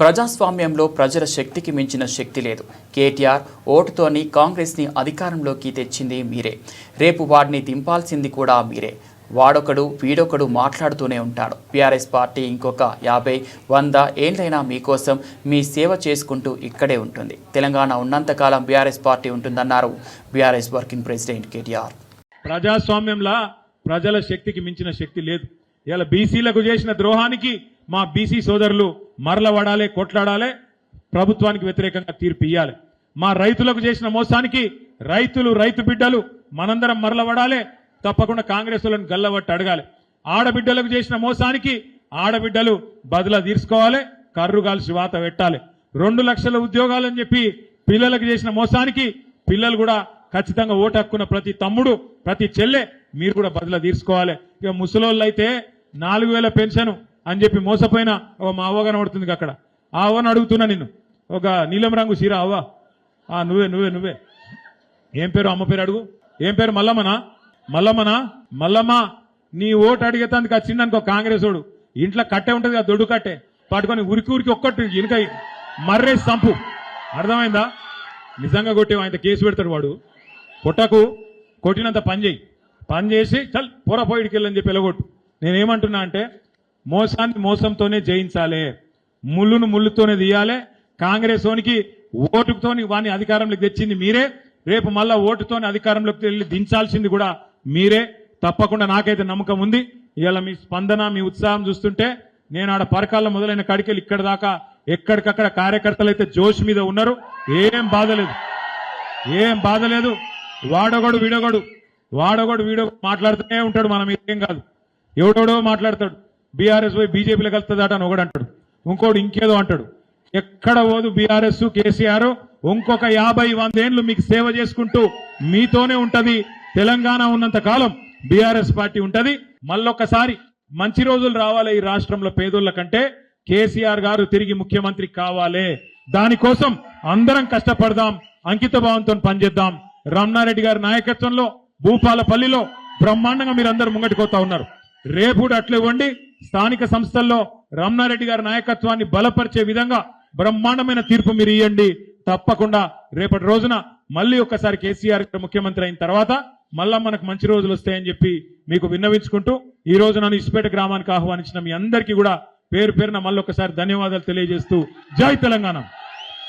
ప్రజాస్వామ్యంలో ప్రజల శక్తికి మించిన శక్తి లేదు. కేటీఆర్ ఓటుతోని కాంగ్రెస్ని అధికారంలోకి తెచ్చింది మీరే. రేపు వాడిని దింపాల్సింది కూడా మీరే. వాడొకడు వీడొకడు మాట్లాడుతూనే ఉంటాడు. బీఆర్ఎస్ పార్టీ ఇంకొక యాభై వంద ఏళ్ళైనా మీకోసం మీ సేవ చేసుకుంటూ ఇక్కడే ఉంటుంది. తెలంగాణ ఉన్నంతకాలం బీఆర్ఎస్ పార్టీ ఉంటుందన్నారు బీఆర్ఎస్ వర్కింగ్ ప్రెసిడెంట్ కేటీఆర్. ప్రజాస్వామ్యంలో ప్రజల శక్తికి మించిన శక్తి లేదు. ఇలా బీసీలకు చేసిన ద్రోహానికి మా బీసీ సోదరులు మరల పడాలి కొట్లాడాలి ప్రభుత్వానికి వ్యతిరేకంగా తీర్పు ఇయ్యాలి. మా రైతులకు చేసిన మోసానికి రైతులు రైతు బిడ్డలు మనందరం మరల పడాలి తప్పకుండా కాంగ్రెస్ వాళ్ళని గల్లబట్టి అడగాలి. ఆడబిడ్డలకు చేసిన మోసానికి ఆడబిడ్డలు బదులా తీర్చుకోవాలి కర్రు కాల్చి వాత పెట్టాలి. రెండు లక్షల ఉద్యోగాలని చెప్పి పిల్లలకు చేసిన మోసానికి పిల్లలు కూడా ఖచ్చితంగా ఓటు హక్కున్న ప్రతి తమ్ముడు ప్రతి చెల్లె మీరు కూడా బదుల తీర్చుకోవాలి. ఇక ముసలోళ్ళు అయితే నాలుగు వేల పెన్షన్ అని చెప్పి మోసపోయిన ఓ మా అవ్వ కనబడుతుంది అక్కడ. ఆ అవ్వను అడుగుతున్నా నిన్ను. ఒక నీలం రంగు చీర అవ్వ. ఆ నువ్వే నువ్వే నువ్వే. ఏం పేరు? అమ్మ పేరు అడుగు. ఏం పేరు? మల్లమ్మనా? మల్లమ్మనా? మల్లమ్మ నీ ఓటు అడిగేతానికి వచ్చింది అనుకో కాంగ్రెస్ వాడు ఇంట్లో కట్టే ఉంటుంది కదా దొడ్డు కట్టే. పట్టుకొని ఉరికి ఉరికి ఒక్కటి ఇనుక మర్రేసి చంపు అర్థమైందా? నిజంగా కొట్టే ఆయన కేసు పెడతాడు వాడు. కొట్టకు కొట్టినంత పని చేయి. పని చేసి చల్ పొరపోయిడికి వెళ్ళని చెప్పి వెళ్ళగొట్టు. నేనేమంటున్నా అంటే మోసాన్ని మోసంతోనే జయించాలి. ముళ్ళును ముళ్ళుతోనే తీయాలి. కాంగ్రెస్ ఓనికి ఓటుతోని వాని అధికారంలోకి తెచ్చింది మీరే. రేపు మళ్ళా ఓటుతోని అధికారంలోకి వెళ్ళి దించాల్సింది కూడా మీరే. తప్పకుండా నాకైతే నమ్మకం ఉంది. ఇవాళ మీ స్పందన మీ ఉత్సాహం చూస్తుంటే నేను ఆడ పరకాల మొదలైన కడికెళ్ళి ఇక్కడ దాకా ఎక్కడికక్కడ కార్యకర్తలు అయితే జోష్ మీద ఉన్నారు. ఏం బాధ లేదు. ఏం బాధ లేదు. వాడొగడు వీడొగడు వాడొగడు వీడో మాట్లాడుతూనే ఉంటాడు మనం ఏం కాదు. ఎవడెవడో మాట్లాడతాడు. బీఆర్ఎస్ పోయి బీజేపీలో కలుస్తుందట అని ఒకడు అంటాడు. ఇంకోడు ఇంకేదో అంటాడు. ఎక్కడ పోదు బీఆర్ఎస్ కేసీఆర్ ఇంకొక యాభై వందేళ్ళు మీకు సేవ చేసుకుంటూ మీతోనే ఉంటది. తెలంగాణ ఉన్నంత కాలం బీఆర్ఎస్ పార్టీ ఉంటది. మళ్ళొక్కసారి మంచి రోజులు రావాలి ఈ రాష్ట్రంలో పేదోళ్ళ కంటే. కేసీఆర్ గారు తిరిగి ముఖ్యమంత్రి కావాలి. దానికోసం అందరం కష్టపడదాం. అంకిత భావంతో పనిచేద్దాం. రమణారెడ్డి గారి నాయకత్వంలో భూపాలపల్లిలో బ్రహ్మాండంగా మీరందరూ ముంగటిపోతా ఉన్నారు. రేపు కూడా అట్లే ఇవ్వండి. స్థానిక సంస్థల్లో రమణారెడ్డి గారి నాయకత్వాన్ని బలపరిచే విధంగా బ్రహ్మాండమైన తీర్పు మీరు ఇవ్వండి తప్పకుండా రేపటి రోజున మళ్ళీ ఒక్కసారి కేసీఆర్ ముఖ్యమంత్రి అయిన తర్వాత మళ్ళా మనకు మంచి రోజులు వస్తాయని చెప్పి మీకు విన్నవించుకుంటూ ఈ రోజు నన్ను ఇసుపేట గ్రామానికి ఆహ్వానించిన మీ అందరికీ కూడా పేరు పేరున మళ్ళీ ఒకసారి ధన్యవాదాలు తెలియజేస్తూ జై తెలంగాణ.